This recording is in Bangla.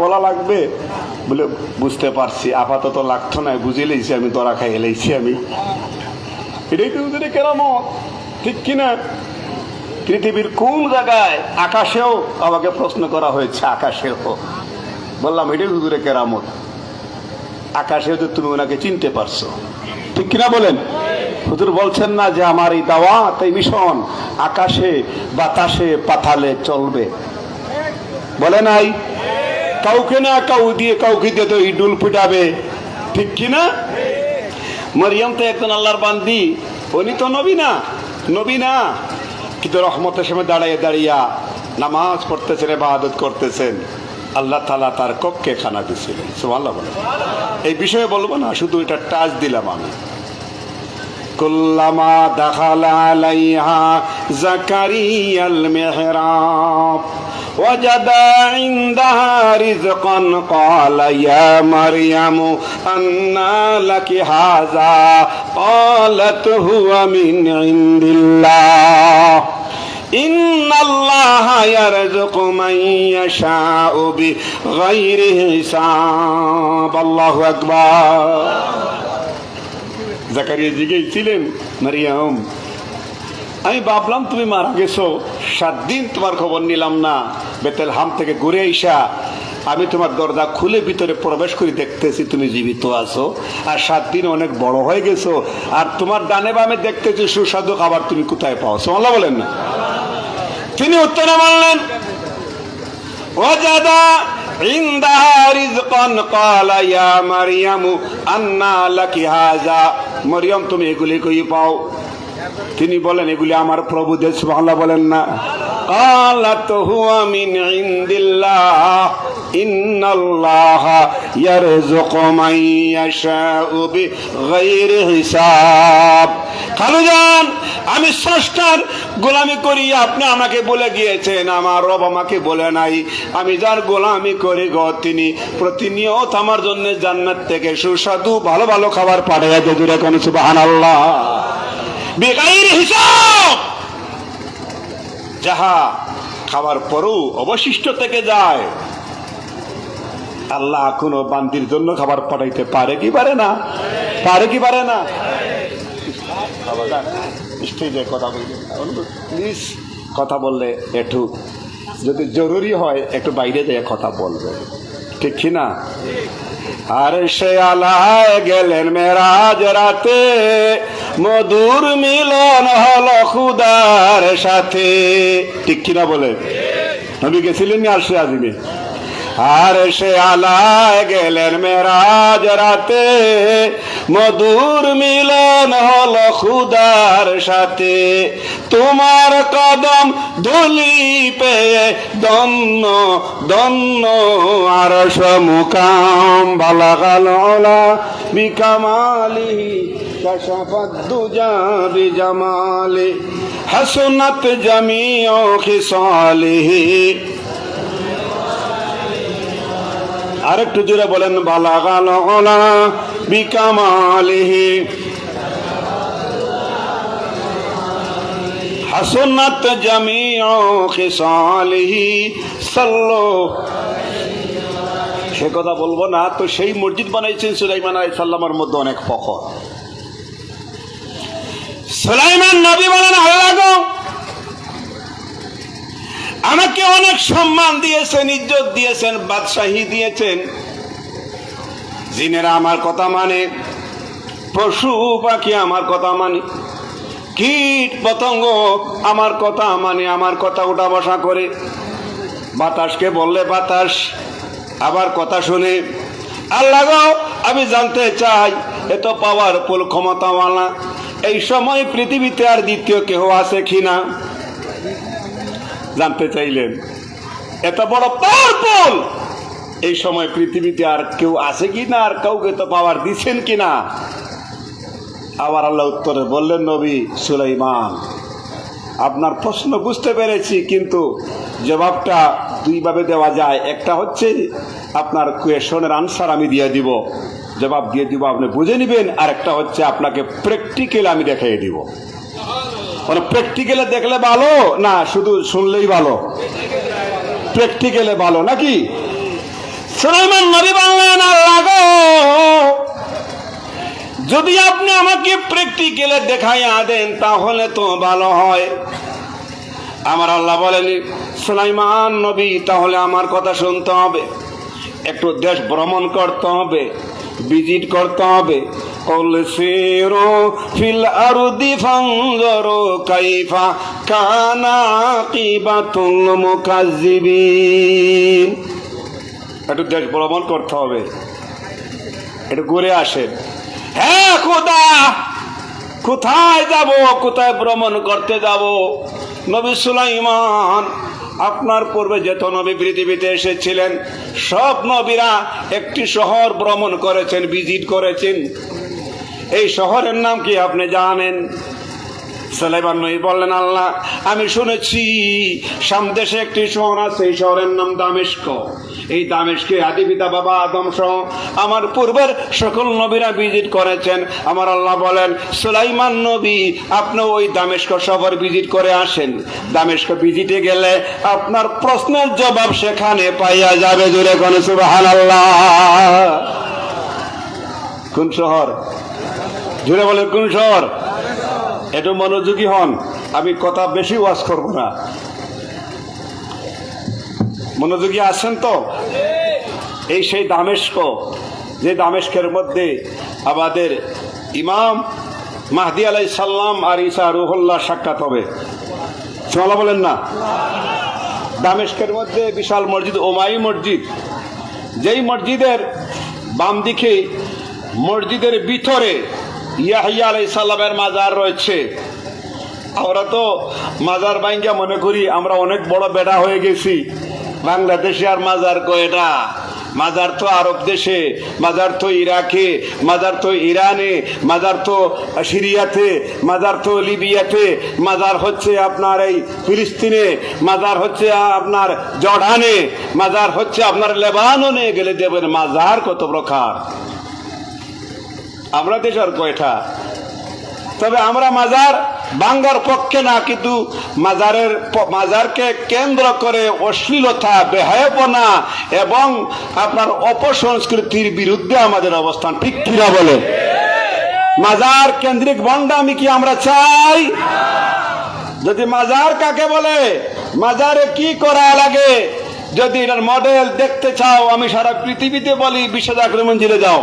বলা লাগবে? বলে, বুঝতে পারছি। আপাতত লাগতো না বুঝে লেছি আমি, দরা খাই এলাইছি আমি। এটাই তো হুজুরে কেরামত। ঠিক কিনা? পৃথিবীর কোন জায়গায় আকাশেও আমাকে প্রশ্ন করা হয়েছে, আকাশেও? বললাম, এটাই হুজুরে কেরামত। আকাশেও তো তুমি ওনাকে চিনতে পারছ। ঠিক কিনা বলেন? হুজুর বলছেন না যে, আমার এই দাওয়াত, এই মিশন আকাশে বাতাসে পাতালে চলবে। বলে নাই। কাউকে না কাউ দিয়ে কাউকে দিয়ে তো ইডুল ফুটাবে। ঠিক কিনা মরিয়ম তো একজন আল্লাহর বান্দি। উনি তো নবী না নবী না। কিন্তু রহমতের সময় দাঁড়িয়ে দাঁড়িয়া নামাজ পড়তেছেন এবাদত করতেছেন। আল্লাহ তালা তার কক্ষে খানা দিয়েছিলেন সুমাল্লাহ বলে। এই বিষয়ে বলব না, শুধু এটা টাচ দিলাম আমি। কুল্লামা দাখালা আলাইহা জাকারিয়াল মেহরাব। وجد عندها رزقا قال يا مريم أنى لك هذا قالت هو من عند الله إن الله يرزق من يشاء بغير حساب الله أكبر জাকারিয়া জিগেছিলেন মারিয়াম আমি ভাবলাম তুমি মারা গেছো সাত দিন তোমার খবর নিলাম না বেতেল হাম থেকে ঘুরে আইসা আমি তোমার দরজা খুলে ভিতরে প্রবেশ করে দেখতেছি তুমি জীবিত আছো আর সাত দিন অনেক বড় হয়ে গেছো আর তোমার ডানে বামে দেখতেছি সুস্বাদু খাবার তুমি কোথায় পাও সোমাল্লা বলেন না তিনি উত্তরে বললেন وجد عندها رزقا قال يا مريم أنى لك هذا মরিয়ম তুমি এগুলি কই পাও তিনি বলেন, এগুলি আমার প্রভু দেশ বাংলা বলেন না। আমি স্রষ্টার গোলামি করি, আপনি আমাকে বলে গিয়েছেন, আমার রব আমাকে বলে নাই। আমি যার গোলামি করি গ, তিনি প্রতিনিয়ত আমার জন্য জান্নাত থেকে সুস্বাদু, ভালো ভালো খাবার পাঠাইয়া দিয়ে। সুবাহ আল্লাহ বেকাইর হিসাব! যাহা খাবার পরও অবশিষ্ট থেকে যায়। আল্লাহ কোনো বান্দির জন্য খাবার পাঠাইতে পারে কি পারে না? পারে কি পারে না? স্টেজে কথা প্লিজ কথা বললে একটু যদি জরুরি হয়, একটু বাইরে যেয়ে কথা বলবে ঠিক কি না আর সে আলায় গেলেন মেরাজ রাতে মধুর মিলন হল খুদার সাথে ঠিক কিনা বলে? নবী গেছিলেন আর সে আজিমে? আর সে আলায় গেলেন মেরাজ রাতে মধুর মিলন হল খুদার সাথে। তোমার কদম ধুলি পেয়ে দন্ন দন্ন আর মুকাম বালাগাল বিকামালি কশফদ্দুজা বিজামালি হাসনাত জামিও খিসালিহি। আরেকটু জুড়ে বলেন বালাগাল বিকামালিহি। হাসনাত জামিউ খিসালিহি, সাল্লু। সে কথা বলব না, তো সেই মসজিদ বানাইছেন সুলাইমান আলাই সাল্লামের মধ্যে অনেক ফখর। সুলাইমান নবী বলেন, আল্লাহ আমাকে অনেক সম্মান দিয়েছেন, ইজ্জত দিয়েছেন, বাদশাহী দিয়েছেন। জিনেরা আমার কথা মানে পশু পাখি আমার কথা মানে। কীট পতঙ্গ, আমার কথা মানে আমার কথা উঠা বসা করে। বাতাসকে বললে বাতাস, আবার কথা শুনে, আল্লাহ আমি জানতে চাই এত পাওয়ার ফুল ক্ষমতাওয়ালা, এই সময় পৃথিবীতে আর দ্বিতীয় কেহ আছে কিনা? জানতে চাইলেন। এত বড় পাওয়ারফুল এই সময় পৃথিবীতে আর কেউ আছে কি না আর কাউকে তো পাওয়ার দিচ্ছেন কি না আবার আল্লাহ উত্তরে বললেন, নবী সুলাইমান, আপনার প্রশ্ন বুঝতে পেরেছি, কিন্তু জবাবটা দুইভাবে দেওয়া যায়। একটা হচ্ছে, আপনার কোয়েশনের আনসার আমি দিয়ে দিব, জবাব দিয়ে দিব, আপনি বুঝে নেবেন। আর একটা হচ্ছে, আপনাকে প্র্যাকটিক্যাল আমি দেখিয়ে দিব। মানে প্র্যাকটিক্যালে দেখলে ভালো, না শুধু শুনলেই ভালো? প্র্যাকটিক্যালে ভালো নাকি? সুলাইমান, নবী গো যদি আপনি আমাকে প্র্যাকটিক্যালে দেখাইয়া দেন, তাহলে তো ভালো হয়। আমার আল্লাহ বলেন, সুলাইমান নবী, তাহলে আমার কথা শুনতে হবে। একটু দেশ ভ্রমণ করতে হবে, ভিজিট করতে হবে। সিরো ফিল আরদি কাইফা একটু দেশ ভ্রমণ করতে হবে। একটু ঘুরে আসেন। হ্যাঁ খোদা, কোথায় যাব? কোথায় ভ্রমণ করতে যাব? নবী সুলাইমান, আপনার পূর্বে যত নবী পৃথিবীতে এসেছিলেন, সব নবীরা একটি শহর ভ্রমণ করেছেন, ভিজিট করেছেন। এই শহরের নাম কি আপনি জানেন? সালাইবার নবী বললেন, আল্লাহ, আমি শুনেছি, সামদেশে একটি শহর আছে, এই শহরের নাম দামেস্ক। এই দামেশকে আদি পিতা বাবা আদম সহ আমার পূর্বের সকল নবীরা ভিজিট করেছেন। আমার আল্লাহ বলেন, সুলাইমান নবী, আপনি ওই দামেস্ক সবার ভিজিট করে আসেন। দামেস্ক ভিজিটে গেলে আপনার প্রশ্নের জবাব সেখানে পাইয়া যাবে জুড়ে কোন সুবাহান আল্লাহ কোন শহর? জুড়ে বলেন, কোন শহর? একটু মনোযোগী হন, আমি কথা বেশি ওয়াজ করব না। মনোযোগী আছেন তো? এই সেই দামেস্ক, যে দামেস্কের মধ্যে আমাদের ইমাম মাহদি আলাই সাল্লাম আর ইসা রুহুল্লাহ সাক্ষাৎ হবে। সোমালা বলেন না? দামেস্কের মধ্যে বিশাল মসজিদ, ওমাই মসজিদ। যেই মসজিদের বাম দিকে মসজিদের ভিতরে ইয়াহিয়া আলাই সাল্লামের মাজার রয়েছে। আমরা তো মাজার বাইঙ্গা মনে করি, আমরা অনেক বড় বেড়া হয়ে গেছি। বাংলাদেশে আর মাজার কয়টা মাজার তো আরব দেশে, মাজার তো ইরাকে, মাজার তো ইরানে, মাজার তো সিরিয়াতে, মাজার তো লিবিয়াতে, মাজার হচ্ছে আপনার এই ফিলিস্তিনে, মাজার হচ্ছে আপনার জর্ডানে, মাজার হচ্ছে আপনার লেবাননে গেলে দেবেন মাজার কত প্রকার? আমরা দেশ আর কয়টা? তবে আমরা মাজার বাঙ্গার পক্ষে না, কিন্তু মাজারের মাজারকে কেন্দ্র করে অশ্লীলতা, বেহায়পনা এবং আপনার অপসংস্কৃতির বিরুদ্ধে আমাদের অবস্থান। ঠিক কিনা বলে মাজার কেন্দ্রিক বন্ডামি কি আমরা চাই? যদি মাজার কাকে বলে? মাজারে কি করা লাগে? যদি এটার মডেল দেখতে চাও, আমি সারা পৃথিবীতে বলি বিশ্বজাগ্র মঞ্জিলে যাও।